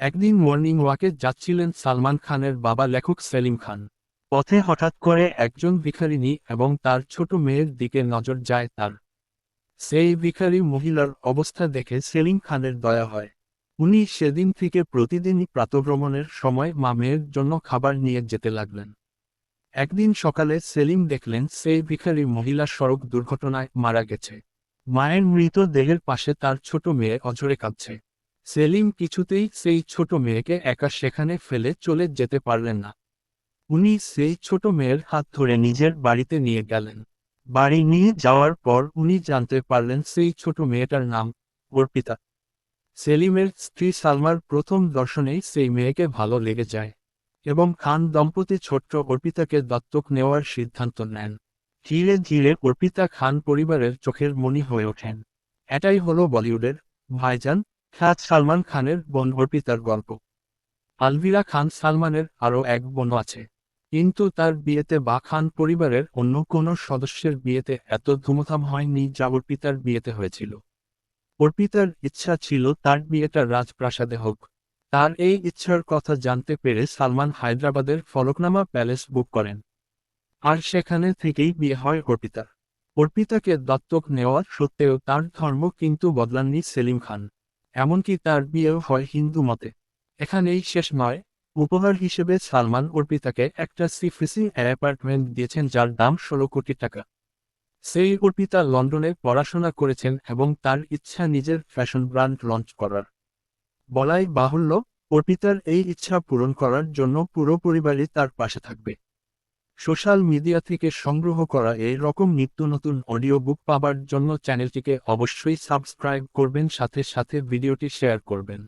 একদিন মর্নিং ওয়াকে যাচ্ছিলেন সালমান খানের বাবা লেখক সেলিম খান। পথে হঠাৎ করে একজন ভিখারিনী এবং তার ছোট মেয়ের দিকে নজর যায় তার। সেই ভিখারি মহিলার অবস্থা দেখে সেলিম খানের দয়া হয়। উনি সেদিন থেকে প্রতিদিনই প্রাতভ্রমণের সময় মা মেয়ের জন্য খাবার নিয়ে যেতে লাগলেন। একদিন সকালে সেলিম দেখলেন সেই ভিখারি মহিলা সড়ক দুর্ঘটনায় মারা গেছে। মায়ের মৃত দেহের পাশে তার ছোট মেয়ে অঝরে কাঁদছে। সেলিম কিছুতেই সেই ছোট মেয়েকে একা সেখানে ফেলে চলে যেতে পারলেন না। উনি সেই ছোট মেয়ের হাত ধরে নিজের বাড়িতে নিয়ে গেলেন। বাড়ি নিয়ে যাওয়ার পর উনি জানতে পারলেন সেই ছোট মেয়েটার নাম অর্পিতা। সেলিমের স্ত্রী সালমার প্রথম দর্শনেই সেই মেয়েকে ভালো লেগে যায় এবং খান দম্পতি ছোট্ট অর্পিতাকে দত্তক নেওয়ার সিদ্ধান্ত নেন। ধীরে ধীরে অর্পিতা খান পরিবারের চোখের মনি হয়ে ওঠেন। এটাই হলো বলিউডের ভাইজান খ্যাত সালমান খানের বোন অর্পিতার গল্প। আলভিরা খান সালমানের আরও এক বোন আছে। কিন্তু তার বিয়েতে বা খান পরিবারের অন্য কোনো সদস্যের বিয়েতে এত ধুমধাম হয়নি যা অর্পিতার বিয়েতে হয়েছিল। অর্পিতার ইচ্ছা ছিল তার বিয়েটা রাজপ্রাসাদে হোক। তার এই ইচ্ছার কথা জানতে পেরে সালমান হায়দ্রাবাদের ফলকনামা প্যালেস বুক করেন। আর সেখানে থেকেই বিয়ে হয় অর্পিতার। অর্পিতাকে দত্তক নেওয়ার সত্ত্বেও তার ধর্ম কিন্তু বদলাননি সেলিম খান। এমনকি তার বিয়েও হয় হিন্দু মতে। এখানেই শেষ নয়। উপহার হিসেবে সালমান অর্পিতাকে একটা সিফিসি অ্যাপার্টমেন্ট দিয়েছেন যার দাম ষোলো কোটি টাকা। সেই অর্পিতা লন্ডনে পড়াশোনা করেছেন এবং তার ইচ্ছা নিজের ফ্যাশন ব্র্যান্ড লঞ্চ করার। বলাই বাহুল্য অর্পিতার এই ইচ্ছা পূরণ করার জন্য পুরো পরিবারই তার পাশে থাকবে। সোশ্যাল মিডিয়া থেকে সংগ্রহ করা এই রকম নিত্য নতুন অডিও বুক পাবার জন্য চ্যানেলটিকে অবশ্যই সাবস্ক্রাইব করবেন, সাথে সাথে ভিডিওটি শেয়ার করবেন।